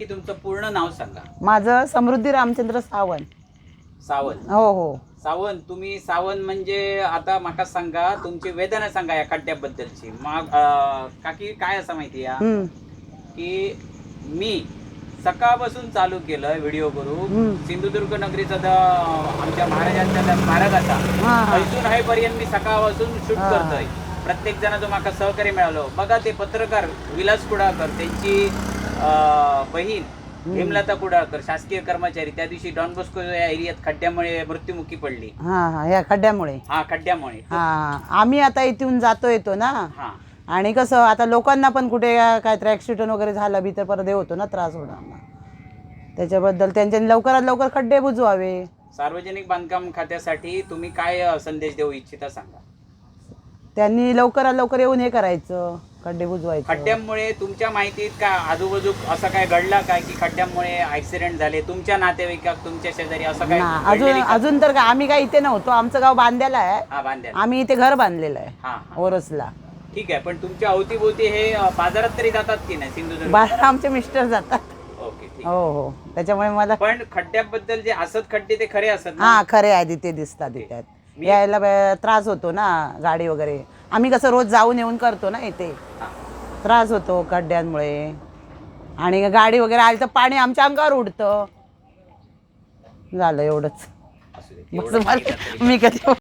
की तुमचं पूर्ण नाव सांगा. माझं समृद्धी रामचंद्र सावंत. सावंत. हो हो. सावंत तुम्ही सावंत म्हणजे आता म्हाका सांगा तुमची वेदना सांगा या खड्ड्याबद्दलची. मग अं, काकी काय असं माहिती या हम्म, की मी सकाळपासून चालू केलं व्हिडिओ करू. हम्म. सिंधुदुर्ग नगरीचा द- आमच्या महाराजांचा त्या स्मारकाचा. हा हा. थंयसून हायपर्यंत मी सकाळपासून शूट हा. करतोय. प्रत्येक जणांचो म्हाका सहकार्य मिळालो. बघा ते पत्रकार विलास कुडाळकर त्यांची बहीण हेमलता कुडाळकर शासकीय कर्मचारी त्या दिवशी डॉन बॉस्को या एरियात खड्ड्यामुळे मृत्युमुखी पडली. हा हा ह्या खड्ड्यामुळे. हा खड्ड्यामुळे. हा आम्ही आता इथून जातो येतो ना? हा. आणि कसं आता लोकांना पण कुठे काहीतरी ॲक्सिडेंट वगैरे झाला बी तर परत हे होतो ना त्रास होणार त्याच्याबद्दल त्यांच्यानी लवकरात लवकर खड्डे बुजवावे. सार्वजनिक बांधकाम खात्यासाठी तुम्ही काय अं, संदेश देऊ इच्छिता सांगा. त्यांनी लवकरात लवकर येऊन हे करायचं. खड्डे बुजवायचं. खड्ड्यामुळे तुमच्या माहितीत का आजूबाजू असं काय घडला काय की खड्ड्यामुळे ऍक्सिडेंट झाले? तुमच्या नातेवाईकात तुमच्या शेजारी असं काय ना अजून घडलेली का? अजून तर काय आम्ही काय इथे नव्हतो आमचं गाव बांधलेलं आहे. हा बांध्या आम्ही इथे घर बांधलेलं आहे हा हा. ओरसला. ठीक आहे पण तुमच्या अवतीभोवती हे अं, बाजारात तरी जातात की नाही सिंधुदुर्ग? बाहेर आमचे मिस्टर जातात. ओके ठीक. हो हो. त्याच्यामुळे मला पण खड्ड्याबद्दल जे असत खड्डे ते खरे असत ना? हा खरे आहे तिथे दिसतात तिथे मी- यायला बे- त्रास होतो ना गाडी वगैरे. आम्ही कसं रोज जाऊन येऊन करतो ना इथे. त्रास होतो खड्ड्यांमुळे आणि गाडी वगैरे आली तर पाणी आमच्या अंगावर उडतं झालं एवढंच. बस मला-. मी कधी